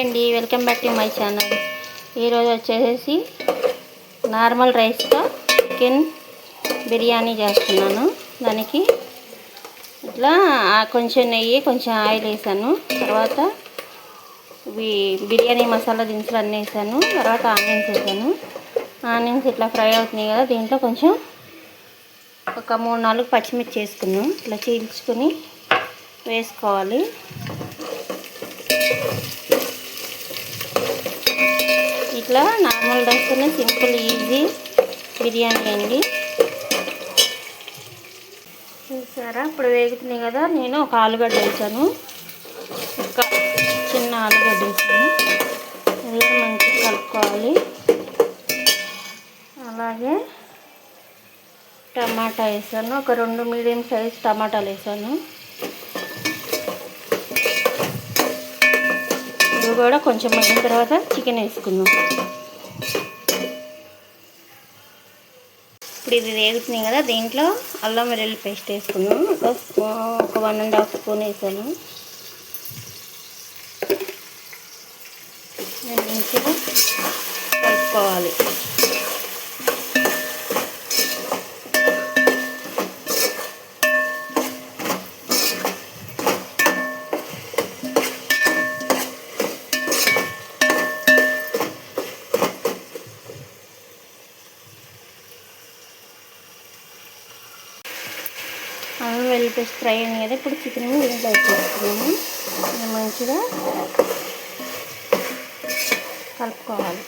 అండి welcome back to my channel. ఈరోజు వచ్చేసి నార్మల్ రైస్తో చికెన్ బిర్యానీ చేస్తున్నాను. దానికి ఇట్లా కొంచెం నెయ్యి కొంచెం ఆయిల్ వేసాను. తర్వాత ఇవి బిర్యానీ మసాలా దినుసులు అన్నీ వేసాను. తర్వాత ఆనియన్స్ వేసాను. ఆనియన్స్ ఇట్లా ఫ్రై అవుతున్నాయి కదా దీంట్లో కొంచెం ఒక మూడు నాలుగు పచ్చిమిర్చి వేసుకున్నాం ఇట్లా చీల్చుకుని వేసుకోవాలి. ఇట్లా నార్మల్ రైస్తోనే సింపుల్ ఈజీ బిర్యానీ అండి. చూసారా? ఇప్పుడు వేగుతున్నాయి కదా నేను ఒక ఆలుగడ్డ వేసాను. ఒక చిన్న ఆలుగడ్డ వేసాను. ఇది మంచిగా కలుపుకోవాలి. అలాగే టమాటా వేసాను. ఒక రెండు మీడియం సైజ్ టమాటాలు వేసాను. కూడా కొంచెం మగ్గిన తర్వాత చికెన్ వేసుకుందాం. ఇప్పుడు ఇది వేగుతున్నాయి కదా దీంట్లో అల్లం వెల్లుల్లి పేస్ట్ వేసుకుందాం. ఒక ఒక వన్ అండ్ హాఫ్ స్పూన్ వేసాను. మంచిగా కలుపుకోవాలి అల్లం ఫ్రై అయింది కదా ఇప్పుడు చికెన్ దీంట్లో వేసేస్తున్నాము మంచిగా కలుపుకోవాలి.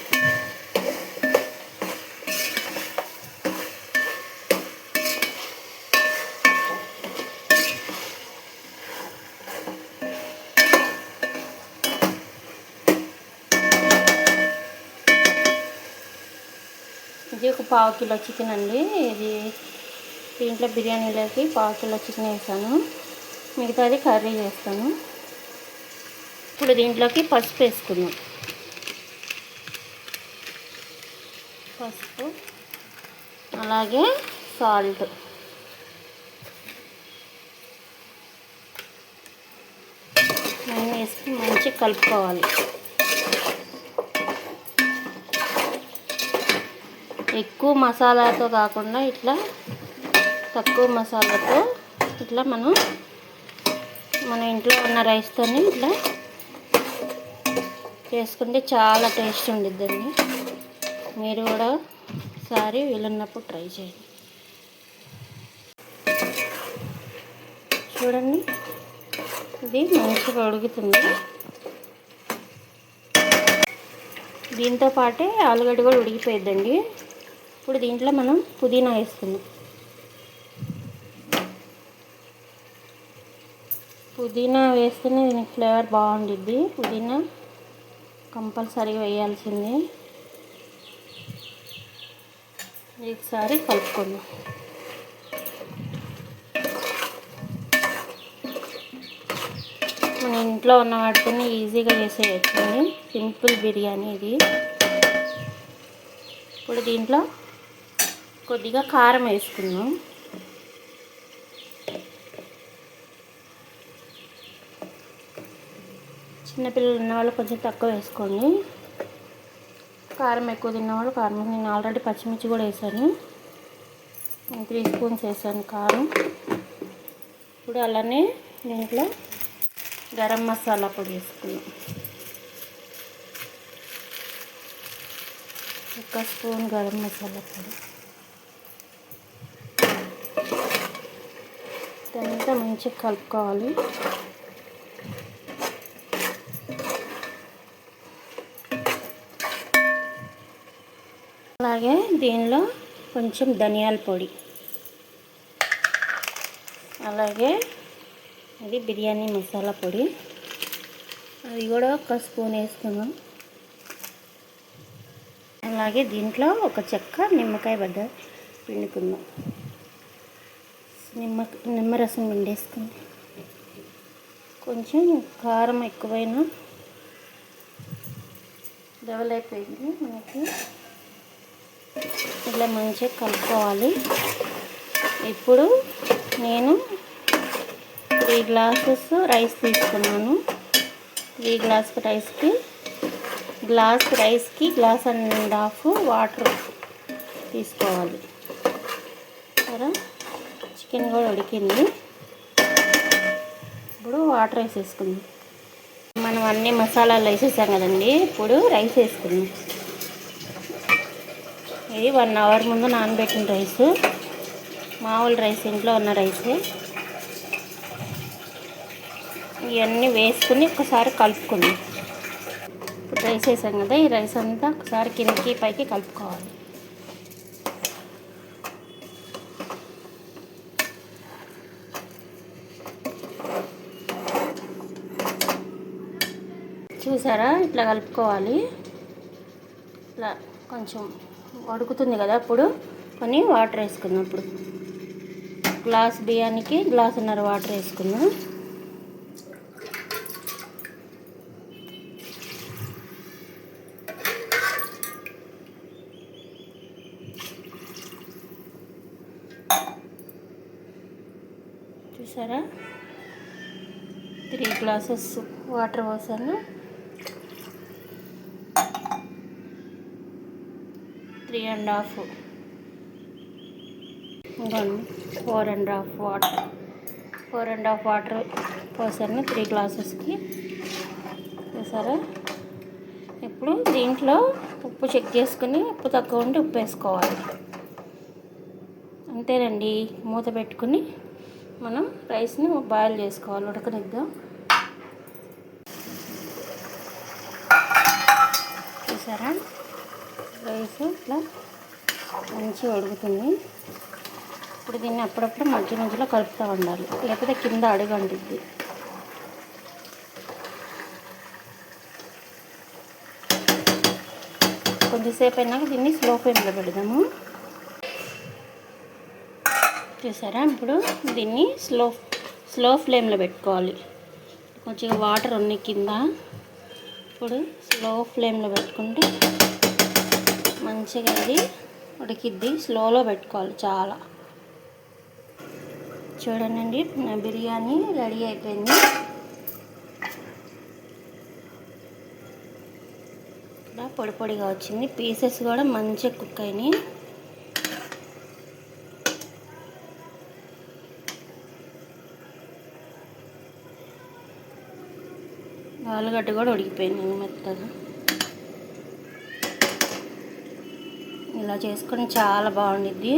ఇది ఒక పావు కిలో చికెన్ అండి. ఇది దీంట్లో బిర్యానీలోకి పావు కిలో చికెన్ వేసాను. మిగతాది కర్రీ చేస్తాను. ఇప్పుడు దీంట్లోకి పసుపు వేసుకున్నాం పసుపు అలాగే సాల్ట్. అన్నీ వేసి మంచిగా కలుపుకోవాలి. ఎక్కువ మసాలాతో కాకుండా ఇట్లా తక్కువ మసాలాతో ఇట్లా మనం మన ఇంట్లో ఉన్న రైస్తోని ఇట్లా చేసుకుంటే చాలా టేస్ట్ ఉండిద్దండి మీరు కూడా ఒకసారి వీలున్నప్పుడు ట్రై చేయండి. చూడండి ఇది మంచిగా ఉడుకుతుంది. దీంతో పాటే ఆలుగడ్డ కూడా ఉడికిపోయిద్దండి. ఇప్పుడు దీంట్లో మనం పుదీనా వేస్తున్నాం పుదీనా వేస్తేనే దీనికి ఫ్లేవర్ బాగుండిద్ది. పుదీనా కంపల్సరీగా వేయాల్సింది. ఒకసారి కలుపుకుందాం. మన ఇంట్లో ఉన్న వాటిని ఈజీగా చేసేయచ్చండి సింపుల్ బిర్యానీ ఇది. ఇప్పుడు దీంట్లో కొద్దిగా కారం వేసుకుందాం. చిన్నపిల్లలు ఉన్నవాళ్ళు కొంచెం తక్కువ వేసుకోండి. కారం ఎక్కువ తిన్నవాళ్ళు కారం. నేను ఆల్రెడీ పచ్చిమిర్చి కూడా వేసాను. త్రీ స్పూన్స్ వేసాను కారం. ఇప్పుడు అలానే దీంట్లో గరం మసాలా పొడి వేసుకున్నాం ఒక స్పూన్ గరం మసాలా పొడి. ఇదంతా మంచిగా కలుపుకోవాలి. అలాగే దీనిలో కొంచెం ధనియాల పొడి. అలాగే ఇది బిర్యానీ మసాలా పొడి. అది కూడా ఒక స్పూన్ వేసుకున్నాం అలాగే దీంట్లో ఒక చెక్క నిమ్మకాయ బద్ద పిండుకుందాం. నిమ్మ నిమ్మరసం పిండేసుకుంది. కొంచెం కారం ఎక్కువైనా డెవలప్ అయిపోయింది మనకి ఇలా మంచిగా కలుపుకోవాలి. ఇప్పుడు నేను త్రీ గ్లాసెస్ రైస్ తీసుకున్నాను. త్రీ గ్లాస్ రైస్కి గ్లాస్ రైస్కి గ్లాస్ అండ్ హాఫ్ వాటర్ తీసుకోవాలి. సరే? చికెన్ కూడా ఉడికింది. ఇప్పుడు వాటర్ వేసేసుకుందాం. మనం అన్ని మసాలాలు వేసేసాం కదండి. ఇప్పుడు రైస్ వేసుకుందాం. ఇది వన్ అవర్ ముందు నానబెట్టిన రైస్. మామూలు రైస్ ఇంట్లో ఉన్న రైస్. ఇవన్నీ వేసుకుని ఒకసారి కలుపుకుందాం. ఇప్పుడు రైస్ వేసాం కదా ఈ రైస్ అంతా ఒకసారి కిందకి పైకి కలుపుకోవాలి. చూసారా? ఇట్లా కలుపుకోవాలి. ఇట్లా కొంచెం ఉడుకుతుంది కదా అప్పుడు కొన్ని వాటర్ వేసుకుందాం ఇప్పుడు. గ్లాస్ బియ్యానికి గ్లాసున్నర వాటర్ వేసుకుందాం. చూసారా? త్రీ గ్లాసెస్ వాటర్ పోసాను. Three and half four and half water four and half water పోసాను త్రీ గ్లాసెస్కి సరే ఇప్పుడు దీంట్లో ఉప్పు చెక్ చేసుకుని ఉప్పు తక్కువ ఉంటే ఉప్పు వేసుకోవాలి. అంతేనండి. మూత పెట్టుకుని మనం రైస్ని బాయిల్ చేసుకోవాలి. ఉడకనిద్దాం. చూసారా రైస్ ఇట్లా మంచిగా ఉడుకుతుంది. ఇప్పుడు దీన్ని అప్పుడప్పుడు మధ్య మధ్యలో కలుపుతూ ఉండాలి. లేకపోతే కింద అడుగు అంటుంది కొద్దిసేపు అయినాక దీన్ని స్లో ఫ్లేమ్లో పెడదాము. చూసారా? ఇప్పుడు దీన్ని స్లో స్లో ఫ్లేమ్లో పెట్టుకోవాలి. కొంచెం వాటర్ ఉన్నాయి కింద ఇప్పుడు స్లో ఫ్లేమ్లో పెట్టుకుంటే మంచిగా ఇది ఉడికిద్ది. స్లోలో పెట్టుకోవాలి చాలా. చూడండి నా బిర్యానీ రెడీ అయిపోయింది. ఇలా పొడి పొడిగా వచ్చింది. పీసెస్ కూడా మంచిగా కుక్ అయినాయి. ఆలుగడ్డ కూడా ఉడికిపోయింది మెత్తగా. ఇలా చేసుకొని చాలా బాగుండిద్ది.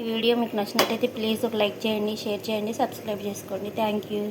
ఈ వీడియో మీకు నచ్చినట్టయితే ప్లీజ్ ఒక లైక్ చేయండి షేర్ చేయండి సబ్స్క్రైబ్ చేసుకోండి. Thank you.